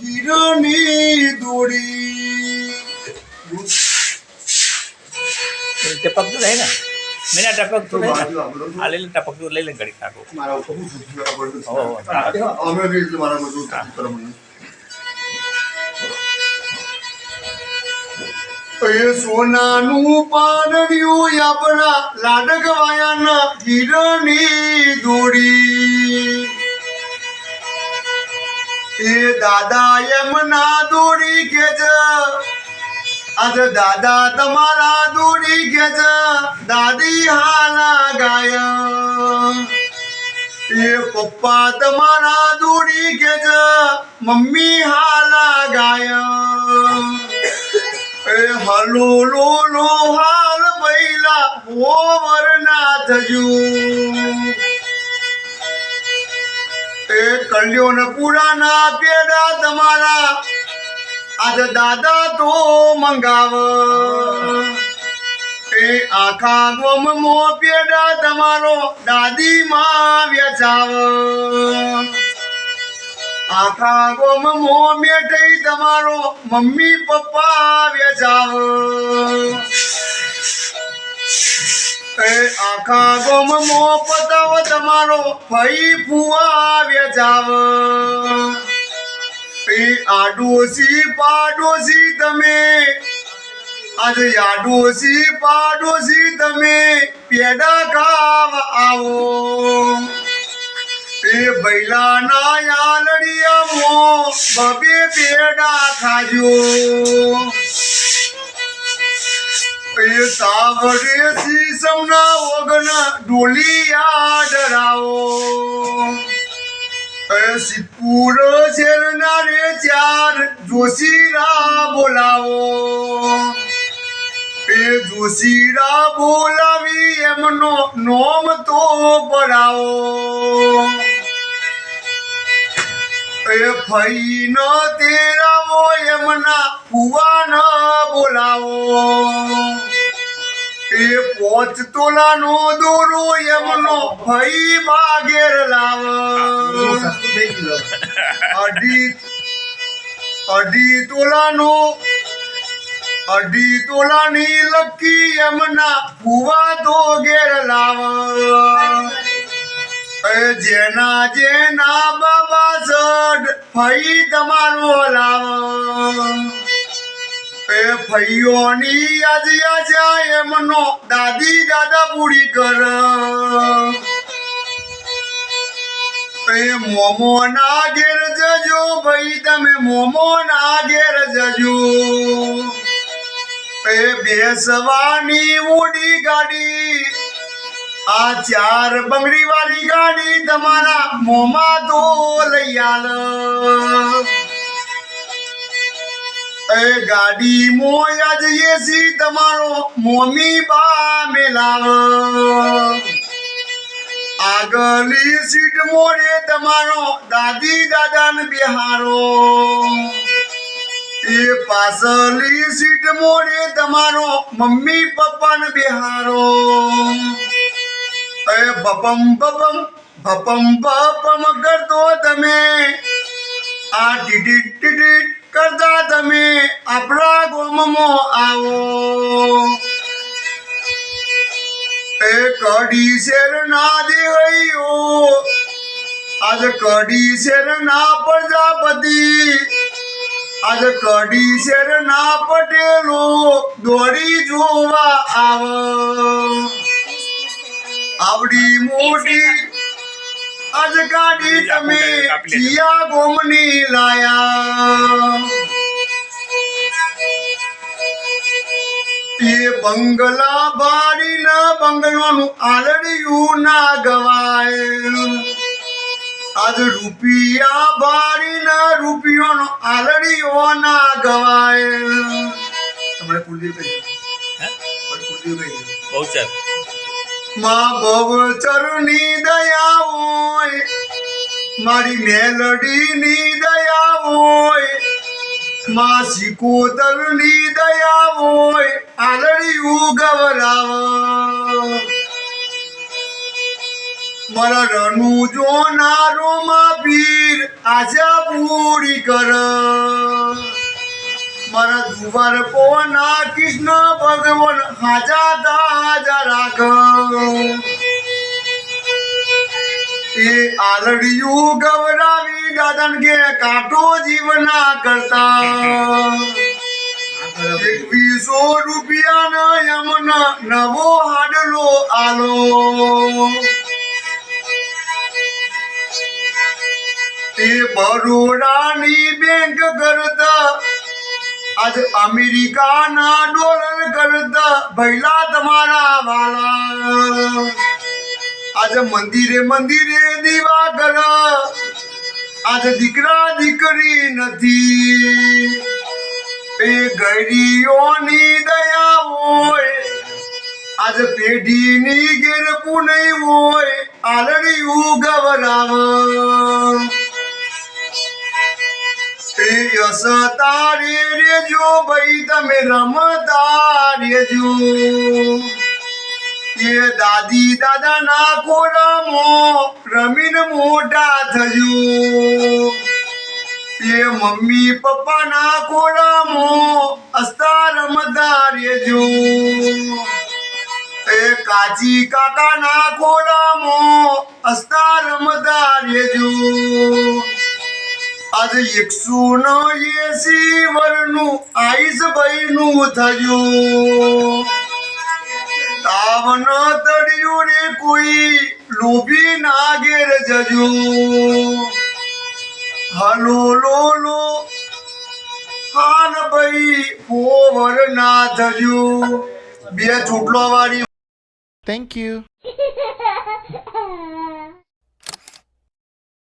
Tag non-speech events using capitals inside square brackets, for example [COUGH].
હીરાની દોડી. ટપક તો રહે ને? મેના ટપક તો તો આ લઈ લે ટપક તો લઈ લે ઘડી નાખો મારા ઉપર. અમે એટલે મારા બધું કામ કરો મને. એ સોનાનું પાનડિયું આપણા લાડકવાયાના હીરાની દોડી એ દાદા એમ ના દોડી કે આજ દાદા તમારા દોડી કે દાદી હાલા ગાય. એ પપ્પા તમારા દોડી કે મમ્મી હાલા ગાય. હલો લો લો હાલ પૈલા હોવર ના એ કલ્યોન પુરાના પેડા તમારા. આજે દાદા તો મંગાવ. એ આખા ગોમ મો પેડા તમારો દાદી માં વેચાવ. આખા ગોમ મો મેઠઈ તમારો મમ્મી પપ્પા વેચાવ એ આખા ગોમ મો પતાવ તમારો ફઈ ફુવા વેચાવ એ આડોશી પાડોશી તમે, આજે આડોશી પાડોશી તમે પેડા ખાવ આવો. બૈલાના યાલડિયામાં બબે પેડા ખાજો. એ સાવરે સીસમના વગના ડોલિયા ડરાવો એ સિદ્ધપુર શેરના રે ચાર જોશીરા બોલાવો. એ જોશીરા બોલાવી એમનો નોમ તો પડાવો. એ ન તેરાવો એમના ફુવા ન બોલાવો. એ પોચ તોલાનો દોરો એમનો ભઈ બાગેર લાવો. અઢી અઢી તોલાનો, અઢી તોલાની લકી એમના કુવા તો ઘેર લાવ. જેના જેના બાબા સડ ફઈ તમારો લાવ એ ફૈયોની આજે આજે એમનો દાદી દાદા પૂરી કર. એ મોમો ના ઘેર જજો ભાઈ, તમે મોમો ના ઘેર જજો. એ બેસવાની ઉડી ગાડી આ ચાર બંગડી વાળી ગાડી તમારા મોમાં તો લઈ આલ એ ગાડી મોયા જઈએ સી તમારો મોમી બા મેલાવ આગલી સીટ મોડે તમારો દાદી દાદાને બિહારો. એ પાછલી સીટ મોડે તમારો મમ્મી પપ્પાને બિહારો. એ બપમ બપમ બપમ બપમ કરતો તમે. આ ટીટી ટીટી કરતા તમે. આપણા ગોમમાં આવો. એ કડી શેર ના દેવૈયો. આજ કડી શેર ના પ્રજાપતિ. આજ કડી શેર ના પટેલો દોડી જોવા આવ. આવડી મોટી. આજ કાઢી તમે ચિયા ગોમની લાયા. એ બંગલા બારી ના બંગલોનું આલડિયું ના ગવાય. આજ રૂપિયા બારી ના રૂપિયોનો આલડિયો ના ગવાય. તમારે કુલદીપ હે? કુલદીપ બહુ ચાલ માં બહુચરની દયા હોય. મારી મેલડીની દયા હોય. માં સિકોતરની દયા હોય. આલડિયું ગવરાવ મારા રનુ જોનારો માં પીર, આજા પૂરી કર. મારા દુવાર કોના કૃષ્ણ ભગવાન હાજા દાજા રાખ. એ આલડિયું ગવરાવી દાદન કે કાટો જીવના કરતા. એકવીસો રૂપિયાના યમના નવો હાડલો આલો. તે બરોડાની બેંક કરતા આજ અમેરિકાના ડોલર કરતા ભૈલા તમારા વાલા. આજ મંદિરે મંદિરે દીવા કર. આજ દીકરા દીકરી નથી. એ ગરીઓની દયા હોય. આજ પેઢીની ગેરપુ નહીં હોય. આલડિયું ગવરાવ. યસ તારે રેજો ભાઈ, તમે રમતા રેજો. એ દાદી દાદાના કોરામો રમીને મોટા થજો એ મમ્મી પપ્પાના કોરામો અસ્તા રમતા રેજો. એ કાચી કાકાના કોરામો અસ્તા રમતા રેજો. આજે એકસો નો એસી વરનું આઈસ ભાઈનું થયું. તાવ ન તડ્યું ને કોઈ લોભી ના ઘેર જજો હલો લો લો હાન ભાઈ પોવર ના થયું. બે ચૂંટલો વાળી થેન્ક you. [LAUGHS]